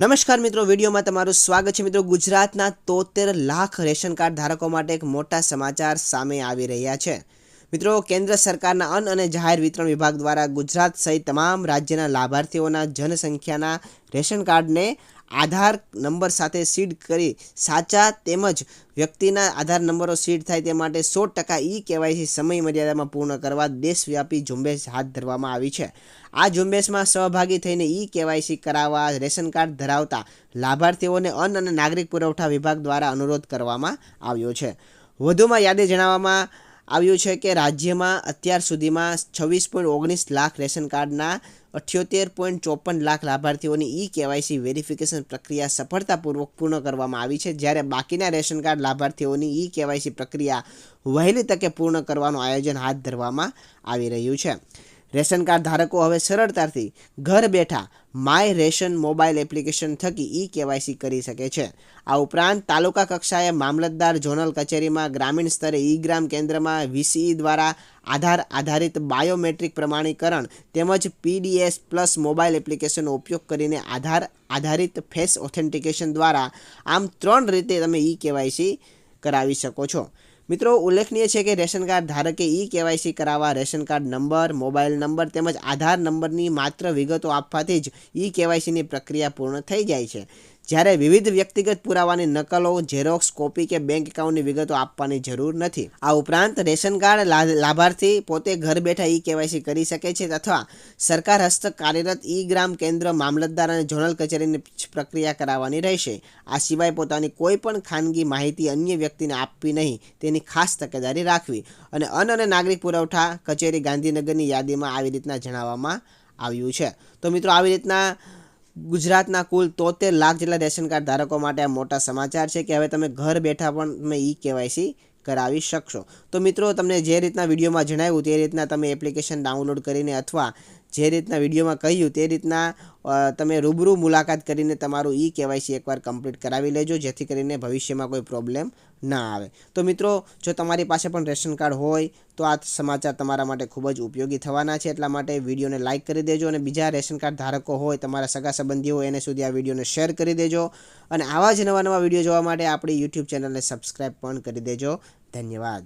નમસ્કાર મિત્રો, વિડીયોમાં તમારું સ્વાગત છે. મિત્રો, ગુજરાતના તોતેર લાખ રેશન કાર્ડ ધારકો માટે એક મોટા સમાચાર સામે આવી રહ્યા છે. મિત્રો, કેન્દ્ર સરકારના અન્ન અને જાહેર વિતરણ વિભાગ દ્વારા ગુજરાત સહિત તમામ રાજ્યના લાભાર્થીઓના જનસંખ્યાના રેશન કાર્ડને આધાર નંબર સાથે સીડ કરી સાચા તેમજ વ્યક્તિના આધાર નંબરો સીડ થાય તે માટે સો ટકા ઈ કેવાયસી સમય મર્યાદામાં પૂર્ણ કરવા દેશવ્યાપી ઝુંબેશ હાથ ધરવામાં આવી છે. આ ઝુંબેશમાં સહભાગી થઈને ઈ કેવાયસી કરાવવા રેશન કાર્ડ ધરાવતા લાભાર્થીઓને અન્ન અને નાગરિક પુરવઠા વિભાગ દ્વારા અનુરોધ કરવામાં આવ્યો છે. વધુમાં યાદી જણાવવામાં આવ્યું છે કે રાજ્યમાં અત્યાર સુધીમાં છવ્વીસ પોઈન્ટ ઓગણીસ લાખ રેશન કાર્ડના અઠ્યોતેર પોઈન્ટ ચોપન લાખ લાભાર્થીઓની ઈ કેવાયસી વેરિફિકેશન પ્રક્રિયા સફળતાપૂર્વક પૂર્ણ કરવામાં આવી છે. જ્યારે બાકીના રેશન કાર્ડ લાભાર્થીઓની ઈ કેવાયસી પ્રક્રિયા વહેલી તકે પૂર્ણ કરવાનું આયોજન હાથ ધરવામાં આવી રહ્યું છે. રેશન કાર્ડ ધારકો હવે સરળતાથી ઘર બેઠા માય રેશન મોબાઈલ એપ્લિકેશન થકી ઈ કેવાયસી કરી શકે છે. આ ઉપરાંત તાલુકા કક્ષાએ મામલતદાર ઝોનલ કચેરીમાં ગ્રામીણ સ્તરે ઈ ગ્રામ કેન્દ્રમાં વીસીઈ દ્વારા આધાર આધારિત બાયોમેટ્રિક પ્રમાણીકરણ તેમજ પીડીએસ પ્લસ મોબાઈલ એપ્લિકેશનનો ઉપયોગ કરીને આધાર આધારિત ફેસ ઓથેન્ટિકેશન દ્વારા આમ ત્રણ રીતે તમે ઈ કેવાયસી કરાવી શકો છો. મિત્રો, ઉલ્લેખનીય છે કે રેશન કાર્ડ ધારકે ઈ કેવાયસી કરાવવા ration card number, mobile number તેમજ આધાર નંબરની માત્ર વિગતો આપવાથી જ ઈ કેવાયસીની પ્રક્રિયા પૂર્ણ થઈ જાય છે. જ્યારે વિવિધ વ્યક્તિગત પુરાવાની નકલો ઝેરોક્સ કોપી કે બેંક એકાઉન્ટની વિગતો આપવાની જરૂર નથી. આ ઉપરાંત રેશન કાર્ડ લાભાર્થી પોતે ઘર બેઠા ઈ કેવાયસી કરી શકે છે તથા સરકાર હસ્તક કાર્યરત ઈ ગ્રામ કેન્દ્ર મામલતદાર અને ઝોનલ કચેરીની પ્રક્રિયા કરાવવાની રહેશે. આ સિવાય પોતાની કોઈ પણ ખાનગી માહિતી અન્ય વ્યક્તિને આપવી નહીં, તેની ખાસ તકેદારી રાખવી અને અન્ન અને નાગરિક પુરવઠા કચેરી ગાંધીનગરની યાદીમાં આવી રીતના જણાવવામાં આવ્યું છે. તો મિત્રો, આવી રીતના ગુજરાતના કુલ તોતેર લાખ જેટલા રેશન કાર્ડ ધારકો માટે આ મોટા સમાચાર છે કે હવે તમે ઘર બેઠા પણ તમે ઈ કેવાયસી કરાવી શકશો. તો મિત્રો, તમને જે રીતના વિડીયોમાં જણાવ્યું તે રીતના તમે એપ્લિકેશન ડાઉનલોડ કરીને અથવા જે રીતના વિડીયોમાં કહ્યું તે રીતના તમે રૂબરૂ મુલાકાત કરીને તમારું ઈ કેવાયસી એકવાર કમ્પ્લીટ કરાવી લેજો, જેથી કરીને ભવિષ્યમાં કોઈ પ્રોબ્લેમ ના આવે. તો મિત્રો, જો તમારી પાસે પણ રેશન કાર્ડ હોય, તો આ સમાચાર તમારા માટે ખૂબ જ ઉપયોગી થવાના છે. એટલા માટે વિડીયોને લાઇક કરી દેજો અને બીજા રેશન કાર્ડ ધારકો હોય, તમારા સગા સંબંધીઓ, એને સુધી આ વિડીયોને શેર કરી દેજો. અને આવા જ નવા નવા વીડિયો જોવા માટે આપણી યુટ્યુબ ચેનલને સબસ્ક્રાઈબ પણ કરી દેજો. ધન્યવાદ.